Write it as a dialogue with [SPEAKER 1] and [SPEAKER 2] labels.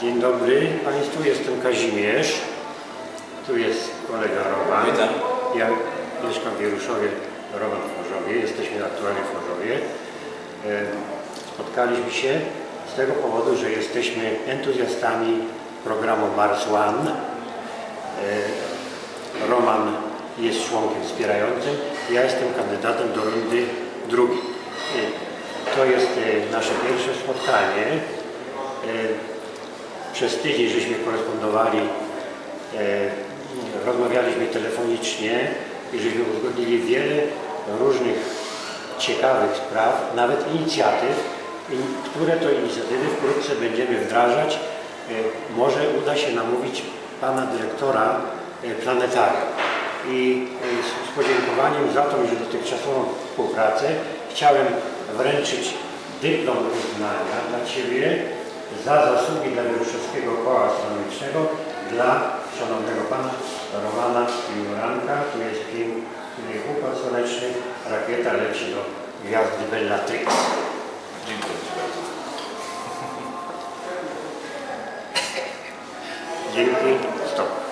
[SPEAKER 1] Dzień dobry Państwu, jestem Kazimierz. Tu jest kolega Roman.
[SPEAKER 2] Witam.
[SPEAKER 1] Ja mieszkam w Wieruszowie, Roman w Chorzowie. Jesteśmy aktualnie w Chorzowie. E, Spotkaliśmy się z tego powodu, że jesteśmy entuzjastami programu Mars One. E, Roman jest członkiem wspierającym. Ja jestem kandydatem do rundy drugiej. E, To jest nasze pierwsze spotkanie. Przez tydzień żeśmy korespondowali, e, rozmawialiśmy telefonicznie i żeśmy uzgodnili wiele różnych ciekawych spraw, nawet inicjatyw, które to inicjatywy wkrótce będziemy wdrażać. E, Może uda się namówić pana dyrektora e, planetarium. I z podziękowaniem za tą już dotychczasową współpracę chciałem wręczyć dyplom uznania dla Ciebie za zasługi dla Wieruszewskiego Koła Astronomicznego dla szanownego pana Romana Juranka. Tu jest piękny układ słoneczny, rakieta leci do gwiazdy Bellatrix.
[SPEAKER 2] Dziękuję Ci bardzo.
[SPEAKER 1] Dzięki.